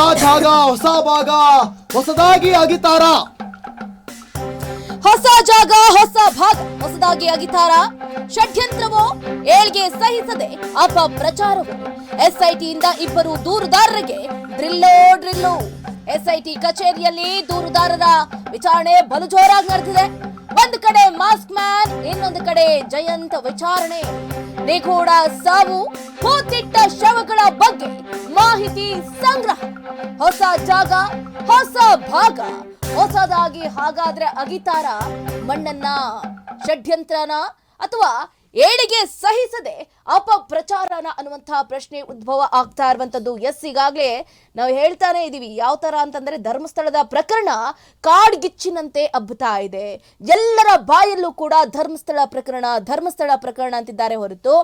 ಜಾಗ ಹೊಸ ಭಾಗ, ಹೊಸದಾಗಿ ಅಗಿತಾರ ಹೊಸ ಜಾಗ, ಹೊಸ ಭಾಗ, ಹೊಸದಾಗಿ ಅಗಿತಾರ ಷಡ್ಯಂತ್ರವೋ ಏಳ್ಗೆ ಸಹಿಸದೆ ಅಪಪ್ರಚಾರವು. ಎಸ್ಐಟಿಯಿಂದ ಇಬ್ಬರು ದೂರುದಾರರಿಗೆ ಡ್ರಿಲ್ಲೋ, ಡ್ರಿಲ್ಲು. ಎಸ್ಐಟಿ ಕಚೇರಿಯಲ್ಲಿ ದೂರುದಾರರ ವಿಚಾರಣೆ ಬಲು ಜೋರಾಗಿ ನಡೆದಿದೆ. ಒಂದು ಕಡೆ ಮಾಸ್ಕ್ ಮ್ಯಾನ್, ಇನ್ನೊಂದು ಕಡೆ ಜಯಂತ ವಿಚಾರಣೆ. ನಿಗೂಢ ಸಾವು ಕೂತಿಟ್ಟ ಶವಗಳ ಬಗ್ಗೆ ಮಾಹಿತಿ ಸಂಗ್ರಹ. ಹೊಸ ಜಾಗ, ಹೊಸ ಭಾಗ. ಹೊಸದಾಗಿ ಹಾಗಾದ್ರೆ ಅಗಿತಾರ ಮಣ್ಣನ್ನ, ಷಡ್ಯಂತ್ರನ ಅಥವಾ ಏಳಿಗೆ ಸಹಿಸದೆ ಅಪಪ್ರಚಾರನ ಅನ್ನುವಂತಹ ಪ್ರಶ್ನೆ ಉದ್ಭವ ಆಗ್ತಾ ಇರುವಂತದ್ದು ಎಸ್, ಈಗಾಗಲೇ ನಾವು ಹೇಳ್ತಾನೆ ಇದೀವಿ. ಯಾವ ತರ ಅಂತಂದ್ರೆ ಧರ್ಮಸ್ಥಳದ ಪ್ರಕರಣ ಕಾಡ್ಗಿಚ್ಚಿನಂತೆ ಅಬ್ಬುತಾ ಇದೆ. ಎಲ್ಲರ ಬಾಯಲ್ಲೂ ಕೂಡ ಧರ್ಮಸ್ಥಳ ಪ್ರಕರಣ ಧರ್ಮಸ್ಥಳ ಪ್ರಕರಣ ಅಂತಿದ್ದಾರೆ ಹೊರತು.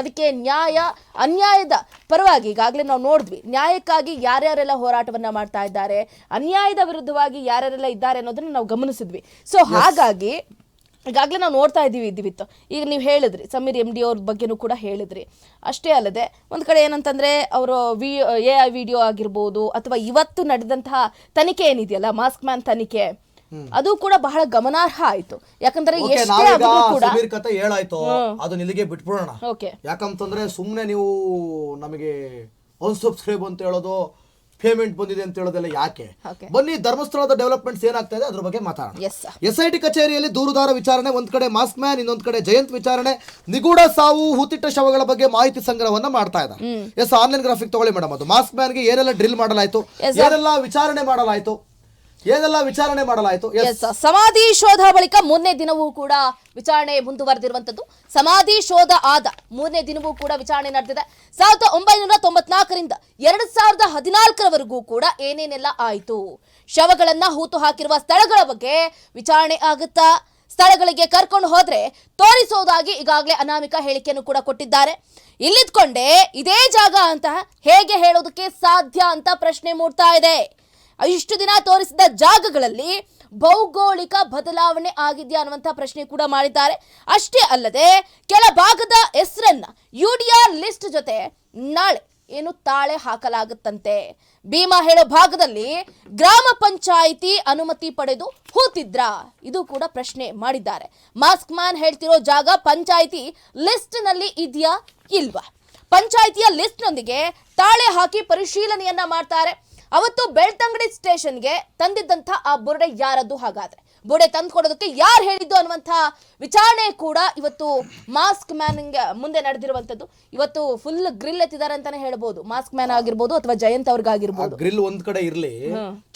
ಅದಕ್ಕೆ ನ್ಯಾಯ, ಅನ್ಯಾಯದ ಪರವಾಗಿ ಈಗಾಗಲೇ ನಾವು ನೋಡಿದ್ವಿ ನ್ಯಾಯಕ್ಕಾಗಿ ಯಾರ್ಯಾರೆಲ್ಲ ಹೋರಾಟವನ್ನ ಮಾಡ್ತಾ ಇದ್ದಾರೆ ಅನ್ಯಾಯದ ವಿರುದ್ಧವಾಗಿ ಯಾರ್ಯಾರೆಲ್ಲ ಇದ್ದಾರೆ ಅನ್ನೋದನ್ನ ನಾವು ಗಮನಿಸಿದ್ವಿ. ಸೊ ಹಾಗಾಗಿ ಈಗಾಗಲೇ ನಾವು ನೋಡ್ತಾ ಇದ್ದೀವಿ ಇದ್ದಿವಿತ್ತು ಈಗ ನೀವು ಹೇಳಿದ್ರಿ ಸಮೀರ್ ಎಂ ಡಿ ಅವ್ರ ಬಗ್ಗೆನೂ ಕೂಡ ಹೇಳಿದ್ರಿ. ಅಷ್ಟೇ ಅಲ್ಲದೆ ಒಂದು ಕಡೆ ಏನಂತಂದ್ರೆ ಅವರು ವಿ ಎ ಐ ವಿಡಿಯೋ ಆಗಿರ್ಬೋದು ಅಥವಾ ಇವತ್ತು ನಡೆದಂತಹ ತನಿಖೆ ಏನಿದೆಯಲ್ಲ ಮಾಸ್ಕ್ ಮ್ಯಾನ್ ತನಿಖೆ ಅದು ಕೂಡ ಬಹಳ ಗಮನಾರ್ಹ ಆಯ್ತು. ಯಾಕಂದ್ರೆ ಓಕೆ ಎಷ್ಟೇ ಆದ್ರೂ ಕೂಡ ಸಮೀರ್ ಕತೆ ಹೇಳಾಯ್ತು ಅದು ಇಲ್ಲಿಗೆ ಬಿಟ್ಬಿಡೋಣ. ಓಕೆ. ಯಾಕಂತಂದ್ರೆ ಸುಮ್ಮನೆ ನೀವು ನಮಗೆ ಅನ್ಸಬ್ಸ್ಕ್ರೈಬ್ ಅಂತ ಹೇಳೋದು ಪೇಮೆಂಟ್ ಬಂದಿದೆ ಅಂತ ಹೇಳೋದೆಲ್ಲ ಯಾಕೆ? ಬನ್ನಿ ಧರ್ಮಸ್ಥಳದ ಡೆವಲಪ್ಮೆಂಟ್ಸ್ ಏನಾಗ್ತಾ ಇದೆ ಅದ್ರ ಬಗ್ಗೆ ಮಾತಾಡೋಣ. ಎಸ್ ಐ ಟಿ ಕಚೇರಿಯಲ್ಲಿ ದೂರುದಾರ ವಿಚಾರಣೆ ಒಂದ್ ಕಡೆ ಮಾಸ್ಕ್ ಮ್ಯಾನ್ ಇನ್ನೊಂದ್ ಕಡೆ ಜಯಂತ್ ವಿಚಾರಣೆ. ನಿಗೂಢ ಸಾವು ಹೂತಿಟ್ಟ ಶವಗಳ ಬಗ್ಗೆ ಮಾಹಿತಿ ಸಂಗ್ರಹವನ್ನ ಮಾಡ್ತಾ ಇದ್ದಾರೆ. ಎಸ್ ಆನ್ಲೈನ್ ಗ್ರಾಫಿಕ್ ತಗೊಳ್ಳಿ ಮೇಡಮ್ ಅದು. ಮಾಸ್ಕ್ ಮ್ಯಾನ್ಗೆ ಏನೆಲ್ಲ ಡ್ರಿಲ್ ಮಾಡಲಾಯ್ತು? ಏನೆಲ್ಲ ವಿಚಾರಣೆ ಮಾಡಲಾಯ್ತು? ಏನೆಲ್ಲ ವಿಚಾರಣೆ ಮಾಡಲಾಯಿತು? ಸಮಾಧಿ ಶೋಧ ಬಳಿಕ ಮೂರನೇ ದಿನವೂ ಕೂಡ ವಿಚಾರಣೆ ಮುಂದುವರೆದಿರುವಂತದ್ದು. ಸಮಾಧಿ ಶೋಧ ಆದ ಮೂರನೇ ದಿನವೂ ಕೂಡ ವಿಚಾರಣೆ ನಡೆದಿದೆ. ಸಾವಿರದ ಒಂಬೈನೂರ ತೊಂಬತ್ನಾಲ್ಕರಿಂದ ಎರಡ್ ಸಾವಿರದ ಹದಿನಾಲ್ಕರವರೆಗೂ ಕೂಡ ಏನೇನೆಲ್ಲ ಆಯಿತು? ಶವಗಳನ್ನ ಹೂತು ಹಾಕಿರುವ ಸ್ಥಳಗಳ ಬಗ್ಗೆ ವಿಚಾರಣೆ ಆಗುತ್ತಾ? ಸ್ಥಳಗಳಿಗೆ ಕರ್ಕೊಂಡು ಹೋದ್ರೆ ತೋರಿಸೋದಾಗಿ ಈಗಾಗಲೇ ಅನಾಮಿಕ ಹೇಳಿಕೆಯನ್ನು ಕೂಡ ಕೊಟ್ಟಿದ್ದಾರೆ. ಇಲ್ಲಿದ್ಕೊಂಡೇ ಇದೇ ಜಾಗ ಅಂತ ಹೇಗೆ ಹೇಳೋದಕ್ಕೆ ಸಾಧ್ಯ ಅಂತ ಪ್ರಶ್ನೆ ಮೂಡ್ತಾ ಇದೆ. ಇಷ್ಟು ದಿನ ತೋರಿಸಿದ ಜಾಗಗಳಲ್ಲಿ ಭೌಗೋಳಿಕ ಬದಲಾವಣೆ ಆಗಿದೆಯಾ ಅನ್ನುವಂಥ ಪ್ರಶ್ನೆ ಕೂಡ ಮಾಡಿದ್ದಾರೆ. ಅಷ್ಟೇ ಅಲ್ಲದೆ ಕೆಲ ಭಾಗದ ಹೆಸರನ್ನ ಆರ್ ಲಿಸ್ಟ್ ಜೊತೆ ನಾಳೆ ಏನು ತಾಳೆ ಹಾಕಲಾಗುತ್ತಂತೆ. ಭೀಮಾ ಹೇಳೋ ಭಾಗದಲ್ಲಿ ಗ್ರಾಮ ಪಂಚಾಯಿತಿ ಅನುಮತಿ ಪಡೆದು ಹೂತಿದ್ರ? ಇದು ಕೂಡ ಪ್ರಶ್ನೆ ಮಾಡಿದ್ದಾರೆ. ಮಾಸ್ಕ್ ಮ್ಯಾನ್ ಹೇಳ್ತಿರೋ ಜಾಗ ಪಂಚಾಯಿತಿ ಲಿಸ್ಟ್ನಲ್ಲಿ ಇದೆಯಾ ಇಲ್ವಾ? ಪಂಚಾಯಿತಿಯ ಲಿಸ್ಟ್ನೊಂದಿಗೆ ತಾಳೆ ಹಾಕಿ ಪರಿಶೀಲನೆಯನ್ನ ಮಾಡ್ತಾರೆ. ಅವತ್ತು ಬೆಳ್ತಂಗಡಿ ಸ್ಟೇಷನ್ಗೆ ತಂದಿದ್ದಂಥ ಆ ಬುರುಡೆ ಯಾರದ್ದು ಹಾಗಾದ್ರೆ? ಬುರುಡೆ ತಂದು ಕೊಡೋದಕ್ಕೆ ಯಾರು ಹೇಳಿದ್ದು ಅನ್ನುವಂಥ ವಿಚಾರಣೆ ಕೂಡ ಇವತ್ತು ಮಾಸ್ಕ್ ಮ್ಯಾನ್ ಮುಂದೆ ನಡೆದಿರುವಂಥದ್ದು. ಇವತ್ತು ಫುಲ್ ಗ್ರಿಲ್ ಎತ್ತಿದ್ದಾರೆ ಅಂತಾನೆ ಹೇಳ್ಬೋದು. ಮಾಸ್ಕ್ ಮ್ಯಾನ್ ಆಗಿರ್ಬೋದು ಅಥವಾ ಜಯಂತ್ ಅವ್ರಿಗಾಗಿರ್ಬೋದು. ಗ್ರಿಲ್ ಒಂದ್ ಕಡೆ ಇರ್ಲಿ.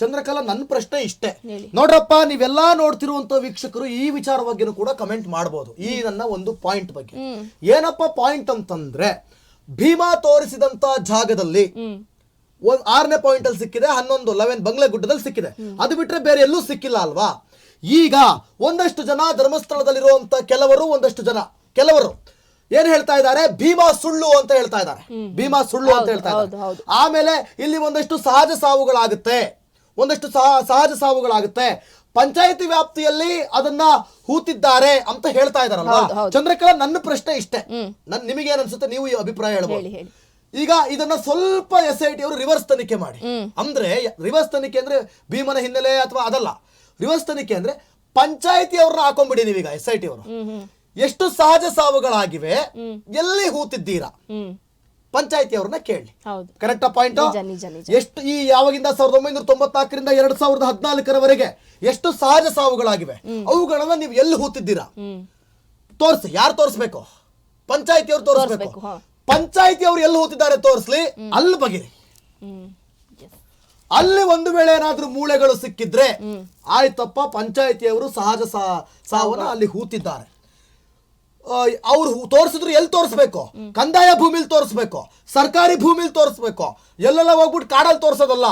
ಚಂದ್ರಕಲಾ ನನ್ನ ಪ್ರಶ್ನೆ ಇಷ್ಟೇ. ನೋಡ್ರಪ್ಪ ನೀವೆಲ್ಲಾ ನೋಡ್ತಿರುವಂತ ವೀಕ್ಷಕರು ಈ ವಿಚಾರ ಬಗ್ಗೆನೂ ಕೂಡ ಕಮೆಂಟ್ ಮಾಡಬಹುದು ಈ ನನ್ನ ಒಂದು ಪಾಯಿಂಟ್ ಬಗ್ಗೆ. ಏನಪ್ಪ ಪಾಯಿಂಟ್ ಅಂತಂದ್ರೆ ಭೀಮಾ ತೋರಿಸಿದಂತ ಜಾಗದಲ್ಲಿ ಒಂದ್ ಆರನೇ ಪಾಯಿಂಟ್ ಅಲ್ಲಿ ಸಿಕ್ಕಿದೆ ಹನ್ನೊಂದು ಲೆವೆನ್ ಬಂಗ್ಲೆ ಗುಡ್ಡದಲ್ಲಿ ಸಿಕ್ಕಿದೆ. ಅದು ಬಿಟ್ರೆ ಬೇರೆ ಎಲ್ಲೂ ಸಿಕ್ಕಿಲ್ಲ ಅಲ್ವಾ? ಈಗ ಒಂದಷ್ಟು ಜನ ಧರ್ಮಸ್ಥಳದಲ್ಲಿರುವಂತ ಕೆಲವರು ಒಂದಷ್ಟು ಜನ ಕೆಲವರು ಏನ್ ಹೇಳ್ತಾ ಇದ್ದಾರೆ? ಭೀಮಾ ಸುಳ್ಳು ಅಂತ ಹೇಳ್ತಾ ಇದ್ದಾರೆ. ಭೀಮಾ ಸುಳ್ಳು ಅಂತ ಹೇಳ್ತಾ ಇದ್ದಾರೆ. ಆಮೇಲೆ ಇಲ್ಲಿ ಒಂದಷ್ಟು ಸಹಜ ಸಾವುಗಳಾಗುತ್ತೆ. ಒಂದಷ್ಟು ಸಹ- ಸಹಜ ಸಾವುಗಳಾಗುತ್ತೆ. ಪಂಚಾಯತಿ ವ್ಯಾಪ್ತಿಯಲ್ಲಿ ಅದನ್ನ ಹೂತಿದ್ದಾರೆ ಅಂತ ಹೇಳ್ತಾ ಇದಾರಲ್ವಾ. ಚಂದ್ರಕಲಾ ನನ್ನ ಪ್ರಶ್ನೆ ಇಷ್ಟೇ. ನನ್ ನಿಮಗೇನ್ ಅನ್ಸುತ್ತೆ? ನೀವು ಈ ಅಭಿಪ್ರಾಯ ಹೇಳಿ, ಹೇಳ್ಬೋದು ಹೇಳಿ. ಈಗ ಇದನ್ನ ಸ್ವಲ್ಪ ಎಸ್ ಐ ಟಿ ಅವರು ರಿವರ್ಸ್ ತನಿಖೆ ಮಾಡಿ. ಅಂದ್ರೆ ರಿವರ್ಸ್ ತನಿಖೆ ಅಂದ್ರೆ ಭೀಮನ ಹಿನ್ನೆಲೆ ಅಥವಾ ಅದಲ್ಲ. ರಿವರ್ಸ್ ತನಿಖೆ ಅಂದ್ರೆ ಪಂಚಾಯತಿ ಅವ್ರನ್ನ ಹಾಕೊಂಡ್ಬಿಡಿ ನೀವೀಗ ಎಸ್ ಐ ಟಿ ಅವರು ಎಷ್ಟು ಸಹಜ ಸಾವುಗಳಾಗಿವೆ ಎಲ್ಲಿ ಹೂತಿದ್ದೀರಾ? ಪಂಚಾಯತಿ ಅವ್ರನ್ನ ಕೇಳಿ. Correct point. ಎಷ್ಟು ಈ ಯಾವಾಗಿಂದ ಸಾವಿರದ ಒಂಬೈನೂರ ತೊಂಬತ್ನಾಲ್ಕರಿಂದ ಎರಡ್ ಸಾವಿರದ ಹದಿನಾಲ್ಕರವರೆಗೆ ಎಷ್ಟು ಸಹಜ ಸಾವುಗಳಾಗಿವೆ ಅವುಗಳನ್ನ ನೀವು ಎಲ್ಲಿ ಹೂತಿದ್ದೀರಾ? ತೋರ್ಸಿ ಯಾರು ತೋರಿಸ್ಬೇಕು? ಪಂಚಾಯತಿ ಅವ್ರು ತೋರಿಸ್ಬೇಕು ಹಾ. ಪಂಚಾಯತಿ ಅವರು ಎಲ್ಲಿ ಹೋಗ್ತಿದ್ದಾರೆ ತೋರಿಸ್ಲಿ? ಅಲ್ಲಿ ಬಗೆರಿ ಅಲ್ಲಿ ಒಂದು ವೇಳೆ ಏನಾದ್ರೂ ಮೂಳೆಗಳು ಸಿಕ್ಕಿದ್ರೆ ಆಯ್ತಪ್ಪ ಪಂಚಾಯತಿಯವರು ಸಹಜ ಸಾವನ್ನ ಅಲ್ಲಿ ಹೂತಿದ್ದಾರೆ. ಅವ್ರು ತೋರಿಸಿದ್ರು ಎಲ್ಲಿ ತೋರಿಸ್ಬೇಕು? ಕಂದಾಯ ಭೂಮಿಲಿ ತೋರಿಸ್ಬೇಕು ಸರ್ಕಾರಿ ಭೂಮಿಲಿ ತೋರಿಸ್ಬೇಕು. ಎಲ್ಲೆಲ್ಲ ಹೋಗ್ಬಿಟ್ಟು ಕಾಡಲ್ಲಿ ತೋರ್ಸೋದಲ್ಲ.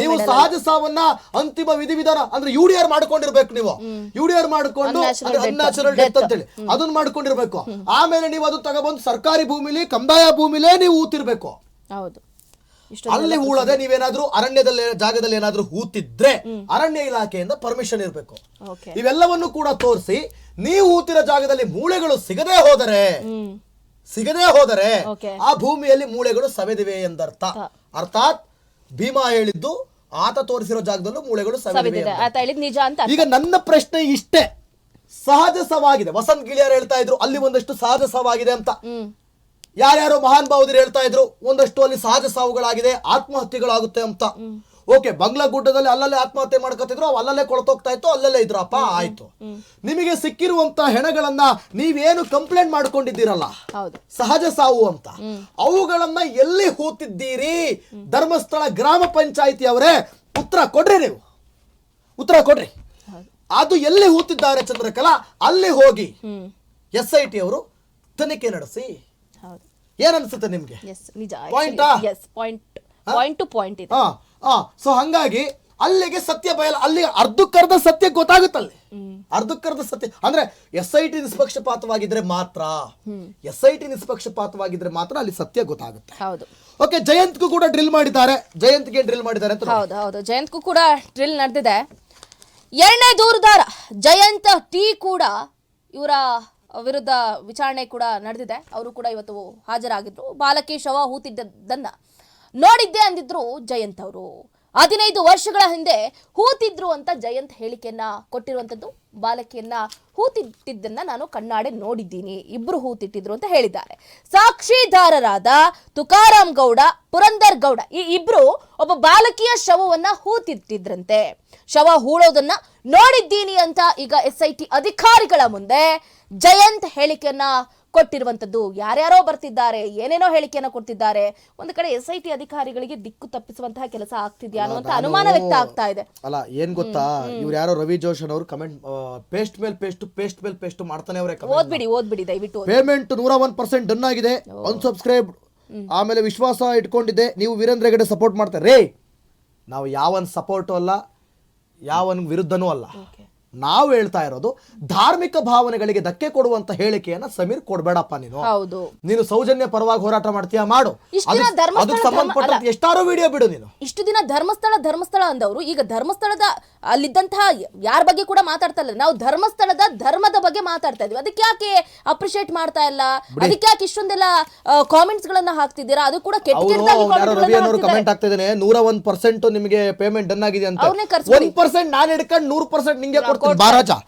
ನೀವು. ಸಹಜ ಸಾವನ್ನ ಅಂತಿಮ ವಿಧಿವಿಧಾನ ಅಂದ್ರೆ ಯು ಡಿ ಆರ್ ಮಾಡ್ಕೊಂಡಿರ್ಬೇಕು ನೀವು ಯು ಡಿ ಆರ್ ಮಾಡ್ಕೊಂಡು. ಅನ್ಯಾಚುರಲ್ ಡೆತ್ ಅಂತೇಳಿ. ಅದನ್ನ ಮಾಡ್ಕೊಂಡಿರ್ಬೇಕು. ಆಮೇಲೆ ನೀವು ಅದು ತಗೊಬಂದು ಸರ್ಕಾರಿ ಭೂಮಿಲಿ ಕಂದಾಯ ಭೂಮಿಲೇ ನೀವು ಊತಿರ್ಬೇಕು. ಹೌದು. ಅಲ್ಲಿ ಹೂಳದೆ ನೀವೇನಾದ್ರೂ ಅರಣ್ಯದಲ್ಲಿ ಜಾಗದಲ್ಲಿ ಏನಾದ್ರೂ ಹೂತಿದ್ರೆ ಅರಣ್ಯ ಇಲಾಖೆಯಿಂದ ಪರ್ಮಿಷನ್ ಇರಬೇಕು. ಇವೆಲ್ಲವನ್ನು ಕೂಡ ತೋರಿಸಿ ನೀವು ಹೂತಿರೋ ಜಾಗದಲ್ಲಿ ಮೂಳೆಗಳು ಸಿಗದೆ ಹೋದರೆ ಸಿಗದೆ ಹೋದರೆ ಆ ಭೂಮಿಯಲ್ಲಿ ಮೂಳೆಗಳು ಸವೆದಿವೆ ಎಂದರ್ಥ. ಅರ್ಥಾತ್ ಭೀಮಾ ಹೇಳಿದ್ದು ಆತ ತೋರಿಸಿರೋ ಜಾಗದಲ್ಲೂ ಮೂಳೆಗಳು ಸವೆದಿವೆ ನಿಜ ಅಂತ ಈಗ ನನ್ನ ಪ್ರಶ್ನೆ ಇಷ್ಟೇ. ಸಹಜ ಸವಾಗಿದೆ. ವಸಂತ್ ಗಿಳಿಯರ್ ಹೇಳ್ತಾ ಇದ್ರು ಅಲ್ಲಿ ಒಂದಷ್ಟು ಸಹಜ ಸವಾಗಿದೆ ಅಂತ. ಯಾರ್ಯಾರು ಯಾರ್ಯಾರೋ ಮಹಾನ್ ಭಾವದರು ಹೇಳ್ತಾ ಇದ್ರು ಒಂದಷ್ಟು ಅಲ್ಲಿ ಸಹಜ ಸಾವುಗಳಾಗಿದೆ ಆತ್ಮಹತ್ಯೆಗಳಾಗುತ್ತೆ ಅಂತ. ಓಕೆ ಬಂಗ್ಲಾ ಗುಡ್ಡದಲ್ಲಿ ಅಲ್ಲಲ್ಲೇ ಆತ್ಮಹತ್ಯೆ ಮಾಡ್ಕೊತಿದ್ರು ಅವು ಅಲ್ಲಲ್ಲೇ ಕೊಳತೋಗ್ತಾ ಇತ್ತು ಅಲ್ಲಲ್ಲೇ ಇದ್ರಪ್ಪ ಆಯ್ತು. ನಿಮಗೆ ಸಿಕ್ಕಿರುವಂತ ಹೆಣಗಳನ್ನ ನೀವೇನು ಕಂಪ್ಲೇಂಟ್ ಮಾಡ್ಕೊಂಡಿದ್ದೀರಲ್ಲ? ಸಹಜ ಸಾವು ಅಂತ. ಅವುಗಳನ್ನ ಎಲ್ಲಿ ಹೂತಿದ್ದೀರಿ? ಧರ್ಮಸ್ಥಳ ಗ್ರಾಮ ಪಂಚಾಯಿತಿ ಅವರೇ ಉತ್ತರ ಕೊಡ್ರಿ ನೀವು. ಉತ್ತರ ಕೊಡ್ರಿ. ಅದು ಎಲ್ಲಿ ಹೂತಿದ್ದಾರೆ ಚಂದ್ರಕಲಾ? ಅಲ್ಲಿ ಹೋಗಿ. ಎಸ್ ಐ ಟಿ ಅವರು ತನಿಖೆ ನಡೆಸಿ. ಏನನ್ಸುತ್ತೆ ನಿಮ್ಗೆ? Yes point point to point ಹಾ ಸೊ ಹಂಗಾಗಿ ಅಲ್ಲಿಗೆ ಸತ್ಯ ಬಯಲ ಅಲ್ಲಿ ಅರ್ಧಕ್ಕರ್ಧ ಸತ್ಯ ಗೊತ್ತಾಗುತ್ತಲ್ಲಿ. ಅರ್ಧಕ್ಕರ್ಧ ಸತ್ಯ ಅಂದ್ರೆ ಎಸ್ ಐ ಟಿ ನಿಷ್ಪಕ್ಷಪಾತವಾಗಿದ್ರೆ ಮಾತ್ರ. ಎಸ್ ಐ ಟಿ ನಿಷ್ಪಕ್ಷಪಾತವಾಗಿದ್ರೆ ಮಾತ್ರ ಅಲ್ಲಿ ಸತ್ಯ ಗೊತ್ತಾಗುತ್ತೆ. ಹೌದು. ಓಕೆ ಜಯಂತ್ಗೂ ಕೂಡ ಡ್ರಿಲ್ ಮಾಡಿದ್ದಾರೆ. ಜಯಂತ್ಗೆ ಡ್ರಿಲ್ ಮಾಡಿದ್ದಾರೆ ಅಂತ. ಹೌದು ಹೌದು. ಜಯಂತ್ಗೂ ಕೂಡ ಡ್ರಿಲ್ ನಡೆದಿದೆ. ಎರಡನೇ ದೂರುದಾರ ಜಯಂತ್ ಟಿ ಕೂಡ ಇವರ ವಿರುದ್ಧ ವಿಚಾರಣೆ ಕೂಡ ನಡೆದಿದೆ. ಅವರು ಕೂಡ ಇವತ್ತು ಹಾಜರಾಗಿದ್ರು. ಬಾಲಕಿ ಶವ ಹೂತಿದ್ದದನ್ನ ನೋಡಿದ್ದೆ ಅಂದಿದ್ರು ಜಯಂತ್ ಅವರು. ಹದಿನೈದು ವರ್ಷಗಳ ಹಿಂದೆ ಹೂತಿದ್ರು ಅಂತ ಜಯಂತ್ ಹೇಳಿಕೆಯನ್ನ ಕೊಟ್ಟಿರುವಂತದ್ದು, ಬಾಲಕಿಯನ್ನ ಹೂತಿಟ್ಟಿದ್ದನ್ನ ನಾನು ಕಣ್ಣಾಡೆ ನೋಡಿದ್ದೀನಿ. ಇಬ್ರು ಹೂತಿಟ್ಟಿದ್ರು ಅಂತ ಹೇಳಿದ್ದಾರೆ. ಸಾಕ್ಷಿದಾರರಾದ ತುಕಾರಾಮ್ ಗೌಡ, ಪುರಂದರ್ ಗೌಡ, ಈ ಇಬ್ರು ಒಬ್ಬ ಬಾಲಕಿಯ ಶವವನ್ನ ಹೂತಿಟ್ಟಿದ್ರಂತೆ. ಶವ ಹೂಳೋದನ್ನ ನೋಡಿದ್ದೀನಿ ಅಂತ ಈಗ ಎಸ್ ಐ ಟಿ ಅಧಿಕಾರಿಗಳ ಮುಂದೆ ಜಯಂತ್ ಹೇಳಿಕೆಯನ್ನ ಕೊಟ್ಟಿರುವಂತದ್ದು ಯಾರ್ಯಾರೋ ಬರ್ತಿದ್ದಾರೆ ಏನೇನೋ ಹೇಳಿಕೆಯನ್ನು ಕೊಡ್ತಿದ್ದಾರೆ. ಒಂದು ಕಡೆ ಎಸ್ ಐ ಟಿ ಅಧಿಕಾರಿಗಳಿಗೆ ದಿಕ್ಕು ತಪ್ಪಿಸುವಂತಹ ಕೆಲಸ ಆಗ್ತಿದ್ಯಾ ಅನ್ನುವಂತ ಅನುಮಾನ ವ್ಯಕ್ತ ಆಗ್ತಾ ಇದೆ. ಅಲ್ಲ ಏನ್ ಗೊತ್ತಾ? ಇವ್ರು ಯಾರೋ ರವಿ ಜೋಶನ್ ಅವರು ಕಮೆಂಟ್ ಪೇಸ್ಟ್ ಮೇಲ್ ಪೇಸ್ಟ್ ಪೇಸ್ಟ್ ಮೇಲ್ ಪೇಸ್ಟ್ ಮಾಡ್ತಾನೆ ಅವರೇ ಓದ್ಬಿಡಿ ಓದ್ಬಿಡಿ ದಯವಿಟ್ಟು ಓದಿ. ಪೇಮೆಂಟ್ ನೂರ ಒನ್ ಪರ್ಸೆಂಟ್ ಡನ್ ಆಗಿದೆ ಅನ್ಸಬ್ಸ್ಕ್ರೈಬ್ ಆಮೇಲೆ ವಿಶ್ವಾಸ ಇಟ್ಕೊಂಡಿದ್ದೆ. ನೀವು ವೀರೇಂದ್ರ ಹೆಗಡೆ ಸಪೋರ್ಟ್ ಮಾಡ್ತಾರೆ. ರೇ ನಾವು ಯಾವನ್ ಸಪೋರ್ಟು ಅಲ್ಲ ಯಾವನ್ ವಿರುದ್ಧನೂ ಅಲ್ಲ. Okay. ನಾವು ಹೇಳ್ತಾ ಇರೋದು ಧಾರ್ಮಿಕ ಭಾವನೆಗಳಿಗೆ ಧಕ್ಕೆ ಕೊಡುವಂತ ಹೇಳಿಕೆಯನ್ನ ಸಮೀರ್ ಕೊಡ್ಬೇಡಪ್ಪ ನೀನು. ಹೌದು. ನೀನು ಸೌಜನ್ಯ ಪರವಾಗಿ ಹೋರಾಟ ಮಾಡ್ತೀಯಾ ಮಾಡು. ಎಷ್ಟಾರು ದಿನ ಅದಕ್- ಧರ್ಮಸ್ಥಳ ಅದಕ್ಕೆ ಧರ್ಮ- ಸಂಬಂಧಪಟ್ಟಂತ ಎಷ್ಟಾರೋ ವಿಡಿಯೋ ಬಿಡು ನೀನು. ಇಷ್ಟು ದಿನ ಧರ್ಮಸ್ಥಳ ಧರ್ಮಸ್ಥಳ ಅಂದವರು ಈಗ ಧರ್ಮಸ್ಥಳದ ಅಲ್ಲಿದ್ದಂತಹ ಯಾರ ಬಗ್ಗೆ ಕೂಡ ಮಾತಾಡ್ತಾ ಇಲ್ಲ. ನಾವು ಧರ್ಮಸ್ಥಳದ ಧರ್ಮದ ಬಗ್ಗೆ ಮಾತಾಡ್ತಾ ಇದೀವಿ ಅದಕ್ಕೆ ಯಾಕೆ ಅಪ್ರಿಶಿಯೇಟ್ ಮಾಡ್ತಾ ಇಲ್ಲ? ಅದಕ್ಕೆ ಯಾಕೆ ಇಷ್ಟೊಂದೆಲ್ಲ ಕಾಮೆಂಟ್ಸ್ ಗಳನ್ನ ಹಾಕ್ತಿದ್ದೀರಾ? ಅದು ಕೂಡ ಕೆಟ್ಟ ಅವರು ಕೆಟ್ಟದಾಗಿ ಯಾರೋ comment ರವಿ ಅನ್ನೋರು ಕಮೆಂಟ್ ಆಗ್ತಾ ಇದ್ದಾನೆ ನೂರ ಒಂದ್ ಪರ್ಸೆಂಟ್ ನಿಮಗೆ ಪೇಮೆಂಟ್ ಡನ್ ಆಗಿದೆ ಅಂತ. ಅವ್ರ್ನೇ ಕರ್ಸ್ಬಿಡಿ. ಒಂದ್ ಪರ್ಸೆಂಟ್ ನಾನು ಹಿಡ್ಕೊಂಡು ನೂರ್ ಪರ್ಸೆಂಟ್ ನಿಂಗೆ 말하자.